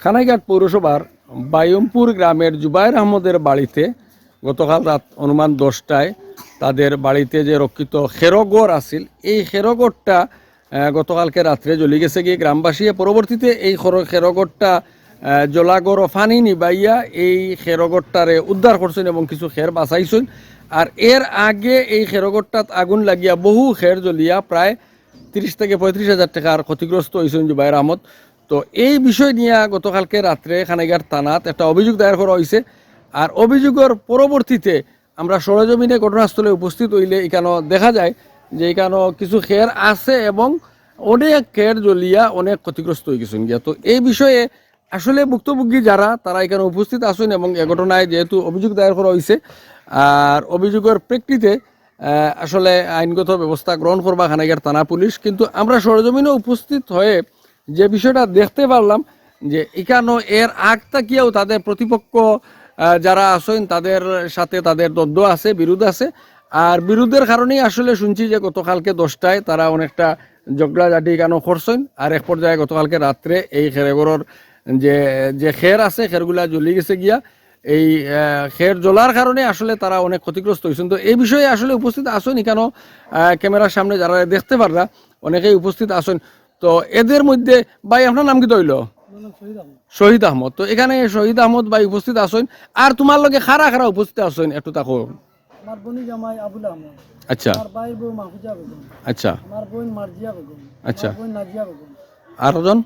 খানাইঘাট পৌরসভার বায়ুমপুর গ্রামের জুবাইর আহমদের বাড়িতে গতকাল রাত অনুমান দশটায় তাদের বাড়িতে যে রক্ষিত খেরগড় আছিল এই খেরগড়টা গতকালকে রাত্রে জ্বলি গেছে গিয়ে গ্রামবাসী পরবর্তীতে এই খর- খেরগড়টা আহ, জলাগড় ফানি নিবাইয়া এই খেরগড়টারে উদ্ধার করছেন এবং কিছু খের বাঁচাইছেন। আর এর আগে এই খেরগড়টাত আগুন লাগিয়া বহু খের জ্বলিয়া প্রায় তিরিশ থেকে পঁয়ত্রিশ হাজার টাকার ক্ষতিগ্রস্ত হয়েছেন জুবাইর আহমদ। তো এই বিষয় নিয়ে গতকালকে রাত্রে খানাইঘাট থানাত একটা অভিযোগ দায়ের করা হয়েছে আর অভিযোগের পরবর্তীতে আমরা সরজমিনে ঘটনাস্থলে উপস্থিত হইলে এখানে দেখা যায় যে এখানে কিছু খের আছে এবং অনেক খের জ্বলিয়া অনেক ক্ষতিগ্রস্ত হয়ে গেছেন গিয়া। তো এই বিষয়ে আসলে ভুক্তভোগী যারা, তারা এখানে উপস্থিত আছেন এবং এ ঘটনায় যেহেতু অভিযোগ দায়ের করা হয়েছে আর অভিযোগের প্রেক্ষিতে আসলে আইনগত ব্যবস্থা গ্রহণ করবা খানাইঘাট থানা পুলিশ, কিন্তু আমরা সরজমিনে উপস্থিত হয়ে যে বিষয়টা দেখতে পারলাম যে এখানে এর আগ তাকিয়েও তাদের প্রতিপক্ষ যারা আছেন তাদের সাথে তাদের দ্বন্দ্ব আছে, বিরোধ আছে। আর বিরোধের কারণেই আসলে শুনছি যে গতকালকে দশটায় তারা অনেকটা ঝগড়াঝাটি কেন করছেন। আর এক পর্যায়ে গতকালকে রাত্রে এই খেরেগড়ের যে যে খের আছে, খেরগুলা জ্বলি গেছে গিয়া, এই খের জ্বলার কারণে আসলে তারা অনেক ক্ষতিগ্রস্ত হয়েছেন। তো এই বিষয়ে আসলে উপস্থিত আসেন কেন ক্যামেরার সামনে যারা দেখতে পাররা, অনেকেই উপস্থিত আসেন তো এদের মধ্যে ভাই আপনার নাম কি তৈল শহীদ আহমদ। তো এখানে শহীদ আহমদ ভাই উপস্থিত আসেন আর তোমার লগে খারা খারা উপস্থিত আসেন একটু তাকো। আমার বোনই জামাই আবুল আহমদ। আচ্ছা। আমার ভাইয়ের বউ মাহফুজা বেগম। আচ্ছা। আমার বোন মার্জিয়া বেগম। আচ্ছা। বোন নাজিয়া বেগম। আর জন?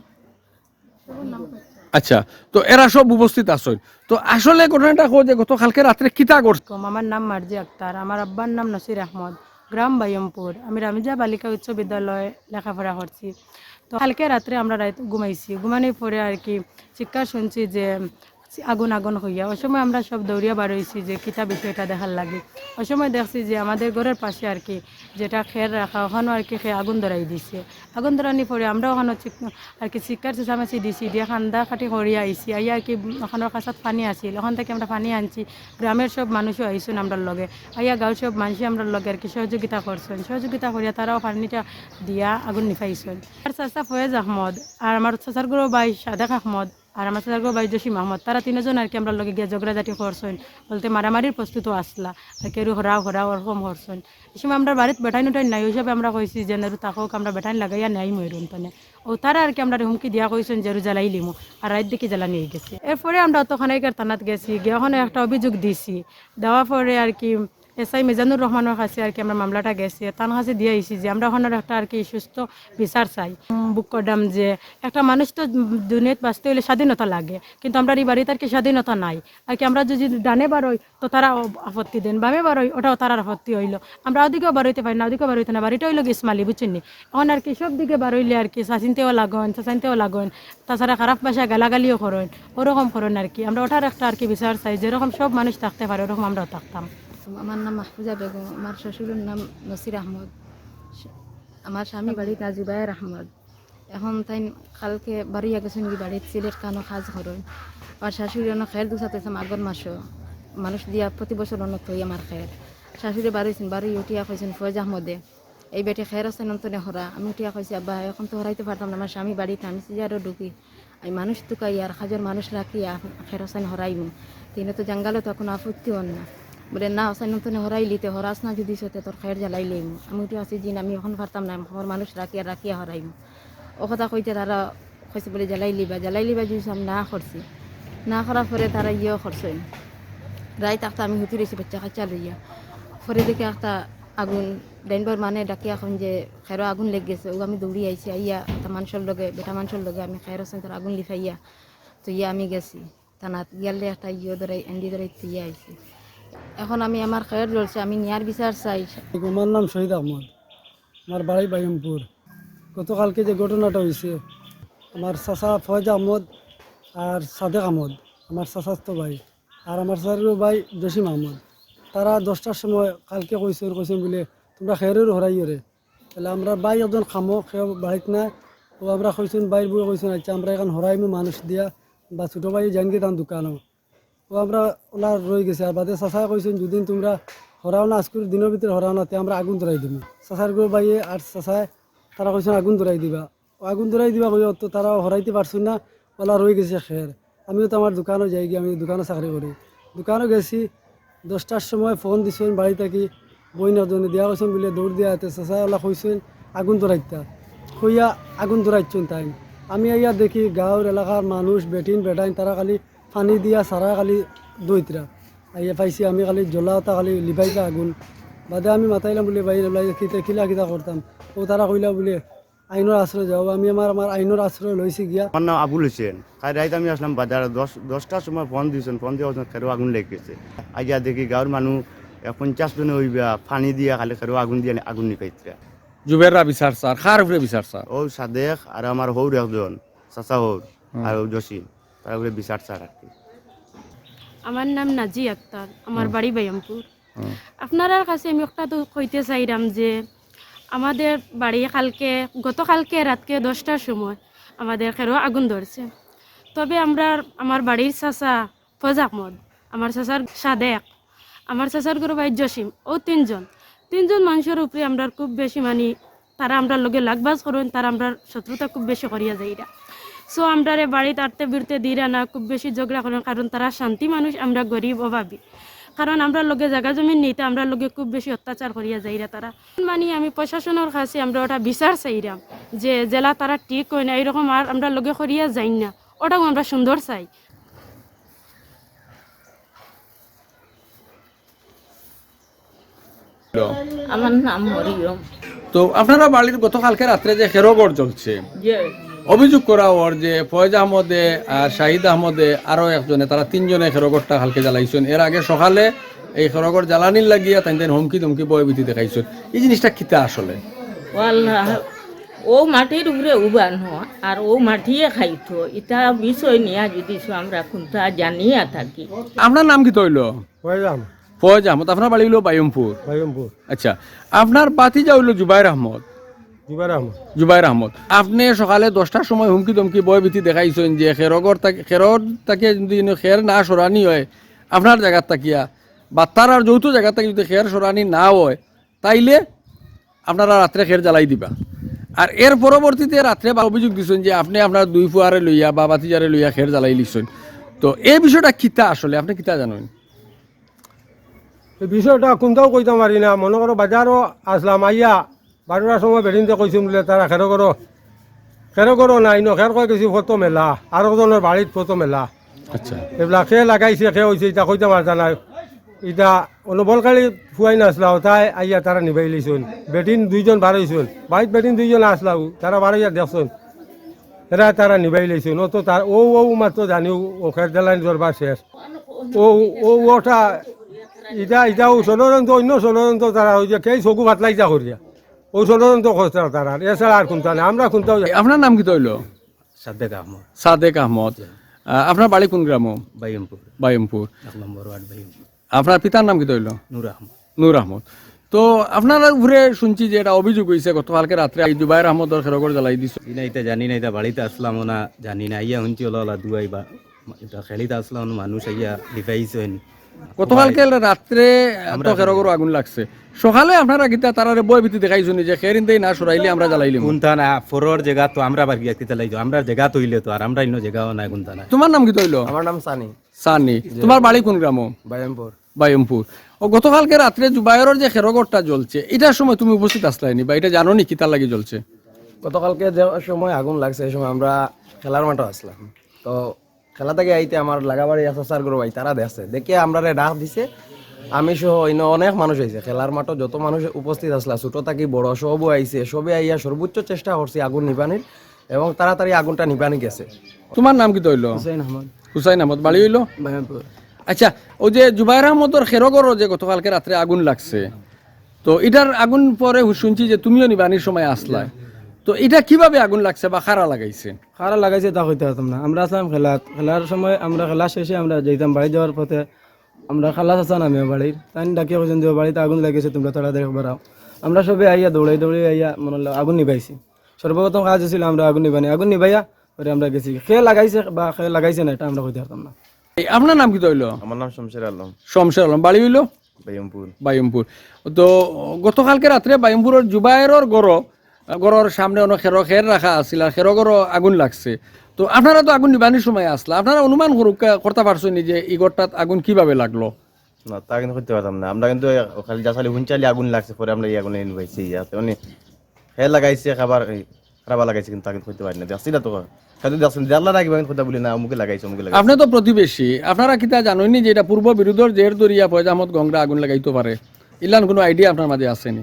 আচ্ছা। তো এরা সব উপস্থিত আসেন তো আসলে ঘটনাটা কো যে গতকালকে রাত্রে কিতা করছে আমার নাম মার্জি আক্তার। আমার আব্বার নাম নসির আহমদ। গ্রাম বাইয়মপুর। আমি রামিজা বালিকা উচ্চ বিদ্যালয়ে লেখাপড়া করছি। তো কালকে রাত্রে আমরা ঘুমাইছি। ঘুমানোর পরে আর কি চিৎকার শুনছি যে আগুন আগুন হইয়া। ওই সময় আমরা সব দৌড়িয়া বার হয়েছি যে, কিতা বিষয়টা দেখার লাগে। ওই সময় দেখছি যে, আমাদের ঘরের পাশে আর কি, যেটা খের রাখা, ওখানেও আর কি খেয়ে আগুন ধরাই দিছে। আগুন ধরানি পরে আমরা ওখানে আর কি চিৎকার চেঁচামেচি দিছি, দিয়ে খান্দা খাটি করিয়া আইছি। আইয়া আর কি ওখানের কাছাত পানি আছিল। ওখান থেকে আমরা পানি আনছি। গ্রামের সব মানুষও আইসুন আমরা লগে। আইয়া গাঁও সব মানুষ আমরা লগে আর কি সহযোগিতা করছেন সহযোগিতা করিয়া তারাও পানিটা দিয়া আগুন নিফাইছেন আর চাচা ফয়েজ আহমদ, আর আমার চাচার গুরু ভাই সাদেক আহমদ আর আমার গুরু ভাই জসিম আহমদ তারা তিনজন আর কি আমরা লগে গিয়া ঝগড়াঝাটি করছেন। বলতে মারামারির প্রস্তুত আসলা। আর কেউ হরাও হরাও ওরকম এই সময় আমরা বাড়িতে বেটাই নুটাই নাই। হিসাবে আমরা কইছি যে, নেরু তাকক, আমরা বেটাইন লাগাইয়া নাই ময়ূরন তনে ও তারা আর কি আমরা হুমকি দিয়া কইছেন যে জ্বালাই লিমু। আর রাত দিকে জ্বালা নিয়ে গেছে। এরপরে আমরা অতখানে থানাত গেছি। গিয়ে একটা অভিযোগ দিছি। দেওয়ার পরে আর কি এসআই মিজানুর রহমানের কাছে আর কি আমরা মামলাটা গেছি। তার কাছে দিয়ে আইছি যে, আমরা ওখানে একটা আর কি সুস্থ বিচার চাই। বুক করলাম যে, একটা মানুষ তো দুনিয়াত বাঁচতে হলে স্বাধীনতা লাগে, কিন্তু আমরা এই বাড়িতে আর কি স্বাধীনতা নাই। আর কি আমরা যদি ডানে বারোই তো তারা আপত্তি দেন, বামে বারোই ওটাও তারার আপত্তি হইল। আমরা ওদিকেও বারোইতে পারি না, ওদিকেও বারোইতে না, বাড়িটা হইল গিসমালি বুঝছেন এখন আর কি সব দিকে বারোইলে আর কি চাচিনতেও লাগন চাচাইনতেও লাগন, তাছাড়া খারাপ ভাষা গালাগালিও করেন, ওরকম করেন আর কি আমরা ওটার একটা আর কি বিচার চাই, যেরকম সব মানুষ থাকতে পারে, ওরকম আমরাও থাকতাম। আমার নাম মাহফুজা বেগম, আমার শ্বশুরের নাম নসির আহমদ আমার স্বামী বাড়ি তাজুবায়ের আহমদ। এখন তাই কালকে বাড়িয়া গেছেন কি বাড়িত সিলেট কানো সাজ করেন আর শাশুড়ি অনেক খের দুসাতে আগর মাসও মানুষ দিয়া প্রতি বছর অনেক থই আমার খের। শাশুড়ি বাড়িছেন, বাড়ি উঠিয়া কইছেন ফয়েজ আহমদে। এই বেটে খের আছে নন্তনে হরা। আমি উঠিয়া কইছি, আব্বা, এখন তো হরাইতে পারতাম না, আমার স্বামী বাড়িতে, আমি সিজারও ঢুকি। আমি মানুষ তুকাই আর হাজার মানুষ রাখি খের হরাইমু। তিনি তো জঙ্গালে তো এখন আপত্তি হন না। বলে, না হোসেন নতুন হরাই লিতে, হরাস না যদি সতে তোর খের জ্বালাই লইম। আমি উঠে আছি জিন, আমি এখন পারতাম না আমার মানুষ রাখিয়া রাখিয়া হরাইম। ও কথা কইতে তারা কইছে বলে, জ্বালাই লিবা জ্বালাই লিবা যদি আমি না করছি না করার পরে তারা ইয়েও করছেন রায় তাকতা আমি হুতি রয়েছি বাচ্চা কাচ্চা লইয়া। পরে দেখে একটা আগুন ডাইনবার মানে ডাকি এখন যে খের আগুন লেগ গেছে ও আমি দৌড়ি আইছি, আইয়া তা মানুষের লগে, বেটা মানুষের লগে আমি খের হোসেন তার আগুন লিফাইয়া তো ইয়া আমি গেছি। থানাত গেলে একটা ইয়ে ধরে এন্ডি ধরে ইয়ে আইছি। এখন আমি আমার খের জ্বলছে আমি নিয়ার বিচার চাই। আমার নাম শহীদ আহমদ। আমার বাড়ি বাইমপুর গতকালকে যে ঘটনাটা হয়েছে, আমার চাচা ফয়েজ আহমদ আর সাদেক আহমদ, আমার চাচাতো ভাই আর আমার চাচারও ভাই জসিম আহমদ, তারা দশটার সময় কালকে কইছেন কইছেন বলে, তোমরা খেরের হরাই রে তাহলে আমরা বাই একজন খামো সে বাড়িত না ও আমরা কইছেন বাইর বই কইছেন আচ্ছা আমরা এখন হরাইমু মানুষ দিয়া বা ছোটো ভাই জানকে তার দোকানও ও আমরা ওলা রয়ে গেছে। আর বাদে চাচা কইছেন যদি তোমরা হরাও না, আজকের দিনের ভিতরে হরাও না, তে আমরা আগুন ধরাই দিব। চাচার গো বাইয়ে আর চাচায় তারা কইছেন, আগুন ধরাই দিবা। আগুন ধরাই দিবা কই তো তারা হরাইতে পারছেন না, ওলা রয়ে গেছে খের। আমিও তো আমার দোকানও যাই গিয়ে আমি দোকানে চাকরি করি। দোকানও গেছি, দশটার সময় ফোন দিছেন বাড়ি থাকি বই নজনে দিয়া কৈছেন বলে দৌড় দিয়া হাতে চেঁচা ওলা কইছেন, আগুন ধরাইতা কইয়া আগুন ধরাইছেন তাই। আমি আইয়া দেখি গাঁৱৰ এলাকার মানুষ, বেটিন, বেটাইন, তারা খালি পানি দিয়া সারা খালি দইতরা আইয়া পাইছি আমি খালি জ্বলাওতা খালি লিবাইতা আগুন। বাদে আমি মাতাইলাম বলে বাইরে ওলাই কিতা কিলা কিতা করতাম ও তারা কইলা বলে আইনের আশ্রয় যাও। আমি আমার আমার আইনের আশ্রয় লইছি গিয়া। আমার নাম আবুল হোসেন। কাল রাইতে আমি আসলাম বাজারে দশ দশটার সময় ফোন দিয়েছেন ফোন দিয়ে খেরো আগুন লেগেছে আইয়া দেখি গাঁৱৰ মানুহ এ, পঞ্চাশ জনে হইবা পানি দিয়া খালি খেরো আগুন দিয়ে আগুন নিপাইছে জুবেররা বিচার স্যার খার উপরে বিচার স্যার ও সাদেক আর আমার হৌর একজন চাচা হৌর আর জসিম। তারা করে বিচার চার আর কি। আমার নাম নাজি আক্তার আমার বাড়ি বাইয়ামপুর আপনার কাছে আমি একটা তো কইতে চাইলাম যে আমাদের বাড়ি কালকে গতকালকে রাতকে দশটার সময় আমাদের খেরো আগুন ধরছে তবে আমরা আমার বাড়ির চাচা ফজ আহমদ আমার চাচার সাদেক আমার চাচার গরু ভাই জসিম ও তিনজন। তিনজন মানুষের উপরে আমরা খুব বেশি মানি তারা আমরা লগে লাগবাজ করুন তারা আমরা শত্রুতা খুব বেশি করিয়া যাইরা। সো আমরা রে বাড়িতে আটতে বিরতে দিরা না খুব বেশি ঝগড়া করেন কারণ তারা শান্তি মানুষ আমরা গরিব অভাবী। কারণ আমরা লগে জায়গা জমি নিতে আমরা লগে খুব বেশি অত্যাচার করিয়া যাইরা তারা। মানে আমি প্রশাসনের কাছে আমরা ওটা বিচার চাইরাম যে জেলা তারা ঠিক হয় না এরকম আর আমরা লগে করিয়া যাই না ওটাও আমরা সুন্দর চাই। আমার নাম মরিয়ম। তো আপনারা বাড়ির গতকালকে রাত্রে যে খেরোগড় চলছে অভিযোগ করা ওর যে ফয়েজ আহমদে আর শাহিদ আহমদে আরও একজনে তারা তিনজনে খেরোগড়টা কালকে জ্বালাইছেন। এর আগে সকালে এই খেরোগড় জ্বালানির লাগিয়া তাই তাই হুমকি তুমকি বয়বিতি দেখাইছেন। এই জিনিসটা কিতা আসলে? ও মাটির উপরে উবান হয় আর ও মাটিয়ে খাইতো এটা বিষয় নিয়ে যদি আমরা কোনটা জানিয়া থাকি। আপনার নাম কি তৈল? ফয়েজ আহমদ। আপনার বাড়ি হইল বাইমপুর বাইমপুর আচ্ছা আপনার বাতি যা হইল জুবাইর আহমদ জুবাইর আহমদ। আপনি সকালে দশটার সময় হুমকি দমকি বয়বিতি দেখাইছেন যে খেরগর তাকে খেরর তাকে যদি খের না সরানি হয় আপনার জায়গার তাকিয়া বা তার আর যৌথ জায়গা থেকে যদি খের সরানি না হয় তাইলে আপনারা রাত্রে খের জ্বালাই দিবা। আর এর পরবর্তীতে রাত্রে বা অভিযোগ দিচ্ছেন যে আপনি আপনার দুই ফুয়ারে লইয়া বা বাতিজারে লইয়া খের জ্বালাই লিছেন তো এই বিষয়টা কিতা আসলে? আপনি কিতা জানেন? বিষয়টা কোনটাও কইতে পারি না। মনে করো বাজারও আসলাম আইয়া বারোটার সময় বেরিনতে কইছিল বলে তারা খেরো করো খেরো করো নাই ন খের কয় গেছি ফটো মেলা আর একজনের বাড়িত ফটো মেলা। আচ্ছা। এইবিলাক খে লাগাইছে খে হৈছে এতিয়া কইতে পারতা নাই এতিয়া অনুবলকাৰী ফুৱাই নাচলাও তাই আইয়া তারা নিবাই লইছুন বেটিন দুইজন বারইছুন বাড়িত বেটিন দুইজন আসলাও তারা বারইয়া দেখছুন এরা তারা নিবাই লইছুন ও তো তার ও ও মাত্র জানিও ও খের দেলাইন দরবার শেষ। ও ও ওটা ইটা ইটা ও ষড়যন্ত্র অন্য ষড়যন্ত্র তারা ওই যে কে চকু পাতলাইতা করিয়া ও ষড়যন্ত্র করছে তারা এছাড়া আর কোনটা নেই আমরা কোনটাও। আপনার নাম কি তৈল সাদ্দেক আহমদ। সাদেক আহমদ। আপনার বাড়ি কোন গ্রাম বাইমপুর বাইমপুর এক নম্বর ওয়ার্ড বাইমপুর আপনার পিতার নাম কি তৈল নূর আহমদ। নূর আহমদ। তো আপনারা ঘুরে শুনছি যে এটা অভিযোগ হয়েছে গতকালকে রাত্রে এই জুবাইর আহমদর খেরগর জ্বালাই দিছ। এটা জানি না এটা বাড়িতে আসলাম না জানি না ইয়া শুনছি ওলা ওলা দুয়াই বা এটা খেলিতে আসলাম মানুষ আইয়া লিফাইছেন গতকালকে রাত্রে তো খেরগর আগুন লাগছে। সকালে আপনারা গীতা তারারে বই দেখাইছুনি যে খেরিন দেই না সরাইলে আমরা না ফরর জায়গা তো আমরা বাকি কিতে লাইছো আমরা জায়গা তৈলে তো আর আমরা ইনো জায়গাও না তোমার নাম কি তৈল আমার নাম সানি। সানি। তোমার বাড়ি কোন গ্রাম? বায়ামপুর। ও গতকালকে রাত্রে যে খেরগরটা জ্বলছে এটার সময় তুমি উপস্থিত আসলাইনি বা এটা জানো নি কি তার লাগি জ্বলছে? গতকালকে যে সময় আগুন লাগছে এই সময় আমরা খেলার মাঠে আসলাম। তো খেলা থেকে আইতে আমার লাগাবাড়ি আছে স্যার গুরু ভাই তারা দেখছে দেখে আমরা ডাক দিছে। আমি সহ অন্য অনেক মানুষ আইছে খেলার মাঠে যত মানুষ উপস্থিত আসলা ছোট থাকি বড় সবও আইছে। সবে আইয়া সর্বোচ্চ চেষ্টা করছি আগুন নিবানির এবং তাড়াতাড়ি আগুনটা নিবানি গেছে। তোমার নাম কি তৈল হুসেন আহমদ। হুসাইন আহমদ বাড়ি হইল? বায়ামপুর আচ্ছা ওই যে জুবাইর আহমদর খেরগরও যে গতকালকে রাত্রে আগুন লাগছে তো এটার আগুন পরে শুনছি যে তুমিও নিবানির সময় আসলা তো এটা কীভাবে আগুন লাগছে বা খারা লাগাইছে? খারাপ লাগাইছে তা হইতে পারতাম না। আমরা আসলাম খেলা খেলার সময় আমরা খেলা শেষে আমরা যেতাম বাড়ি যাওয়ার পথে আমরা খালাস আসা নামে বাড়ির। তাই ডাকিয়ে কৈছেন যে বাড়িতে আগুন লাগিয়েছে তোমরা তাড়াতাড়ি বেড়াও আমরা সবে আইয়া দৌড়াই দৌড়ে আইয়া মনে হলো আগুন নিবাইছি সর্বপ্রথম কাজ ছিল আমরা আগুন নিবানি আগুন নিবাইয়া পরে আমরা গেছি। খেয়ে লাগাইছে বা খেয়ে লাগাইছে না এটা আমরা কইতে পারতাম না। এই আপনার নাম কি তৈল আমার নাম শমশের আলম। শমশের আলম। বাড়ি হইল? বাইমপুর বাইমপুর তো গতকালকে রাত্রে বাইমপুরের জুবাইরের গড় গড়ের সামনে অনেক খের খের রাখা আছিল আর খের গড় আগুন লাগছে। তো আপনারা তো আগুন নিবানির সময় আসলা আপনারা অনুমান করুক করতে পারছ নি যে এই ঘরটাত আগুন কীভাবে লাগল? না তা কিন্তু করতে পারতাম না। আমরা কিন্তু খালি যা হুঞ্চালি আগুন লাগছে পরে আমরা এই আগুন ইয়াতে। মানে হে লাগাইছে খাবার খারাপ লাগাইছে কিন্তু তা কিন্তু করতে পারি না। না তো। আপনি তো প্রতিবেশী আপনারা কিতা জানেননি যে এটা পূর্ব বিরোধর জের দরিয়া আহমদ গংরা আগুন লাগাইতে পারে? ইলান কোনো আইডিয়া আপনার মাঝে আসেনি?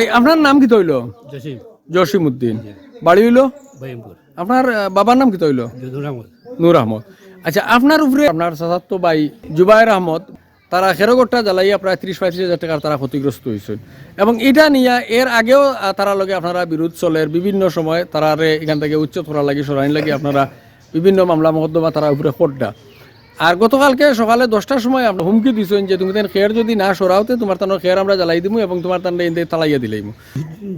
আপনার নাম কি তৈল? জসিম। উদ্দিন বাড়ি হইল? আপনার বাবার নাম কি তৈল? নূর আহমদ। আচ্ছা আপনার উপরে আপনার চাচাতো ভাই জুবাইর আহমদ তারা খেরোগরটা জ্বালাইয়া প্রায় ত্রিশ পঁয়ত্রিশ হাজার টাকার তারা ক্ষতিগ্রস্ত হয়েছেন এবং এটা নিয়ে এর আগেও তারা লগে আপনারা বিরোধ চলের বিভিন্ন সময় তারারে এখান থেকে উচ্চ করা লাগে সরাইন লাগে আপনারা বিভিন্ন মামলা মকদ্দমা তারা উপরে খোট্টা আর গতকালকে সকালে দশটার সময় আপনার হুমকি দিছেন যে তুমি তেন খেয়ার যদি না সরাওতে তোমার তানোর খেয়ার আমরা জ্বালাই দিমু এবং তোমার তান তালাইয়া দিলাইমু।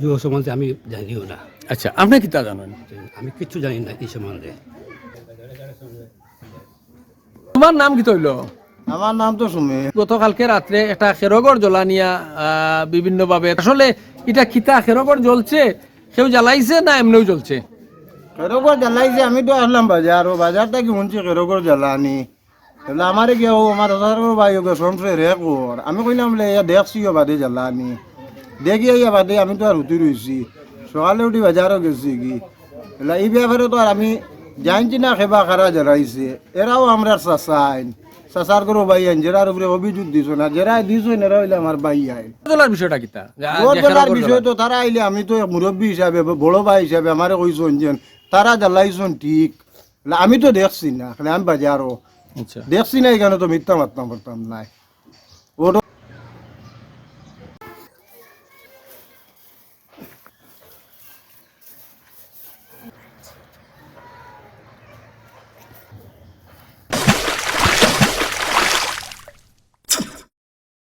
যুব সম্বন্ধে আমি জানিও না। আচ্ছা আপনি কিতা জানেন? আমি কিচ্ছু জানি না এই সম্বন্ধে। তোমার নাম কি তৈল? আমার নাম তো সুমি। গতকালকে রাত্রে একটা খেরগর জ্বলানিয়া বিভিন্ন ভাবে আসলে এটা খিতা খেরগর জ্বলছে? কেউ জ্বালাইছে না এমনিও জ্বলছে? কেরকর জ্বালাইছে আমি তো আসলাম বাজার। ও বাজারটা কি শুনছি কেরকর জ্বালানি। তাহলে আমারে গিয়ে ও আমার দাদার ভাই ওকে সংসারে রে কর। আমি কইলাম বলে ইয়া দেখছি বাদে জ্বালানি দেখি ইয়া বাদে আমি তো আর উঠি রইছি। সকালে উঠি বাজারও গেছি কি? এলা এই ব্যাপারে তো আর আমি জানছি না খেবা খারা জ্বালাইছে। এরাও আমরা চাচাইন চাচার করে ভাই আইন জেরার উপরে অভিযোগ দিছ না জেরাই দিছ এরা হইলে আমার ভাই আইন। জ্বলার বিষয়টা কিতা ভোট যে বিষয় তো তারা আইলে আমি তো মুরব্বী হিসাবে বড় ভাই হিসাবে আমারে কইছেন যে তারা জ্বালাইছেন ঠিক। আমি তো দেখছি না আমি বাজারও। দেখছি না এখানে তো মিথ্যা মারতাম পারতাম নাই। ওটা